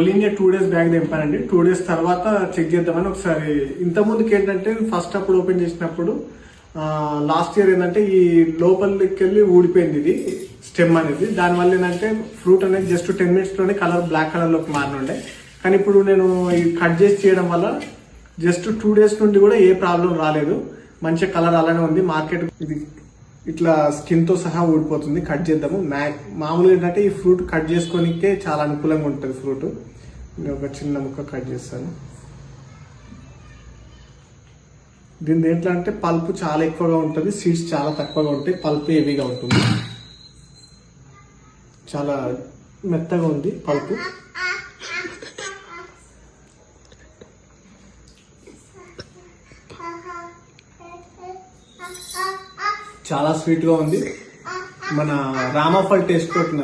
ఒలిని two days bag దింపానండి two days తర్వాత check చేద్దామని ఒకసారి ఇంత ముందుకి ఏంటంటే ఫస్ట్ అప్పుడు ఓపెన్ చేసినప్పుడు లాస్ట్ ఇయర్ ఏంటంటే ఈ లోపలికి వెళ్ళి ఊడిపోయింది ఇది స్టెమ్ అనేది. దానివల్ల ఏంటంటే ఫ్రూట్ అనేది జస్ట్ టెన్ మినిట్స్లోనే కలర్ బ్లాక్ కలర్లోకి మారినుండే. కానీ ఇప్పుడు నేను ఈ కట్ చేసి చేయడం వల్ల జస్ట్ టూ డేస్ నుండి కూడా ఏ ప్రాబ్లం రాలేదు. మంచిగా కలర్ అలానే ఉంది. మార్కెట్ ఇది ఇట్లా స్కిన్తో సహా ఊడిపోతుంది. కట్ చేద్దాము. మ్యా మామూలుగా ఏంటంటే ఈ ఫ్రూట్ కట్ చేసుకోనికే చాలా అనుకూలంగా ఉంటుంది ఫ్రూట్ నేను ఒక చిన్న ముక్క కట్ చేస్తాను. దీని దేంట్లో అంటే పల్పు చాలా ఎక్కువగా ఉంటుంది సీడ్స్ చాలా తక్కువగా ఉంటాయి పల్పు హెవీగా ఉంటుంది. చాలా మెత్తగా ఉంది పల్పు. చాలా స్వీట్గా ఉంది. మన రామఫల్ టేస్ట్ కొట్టింది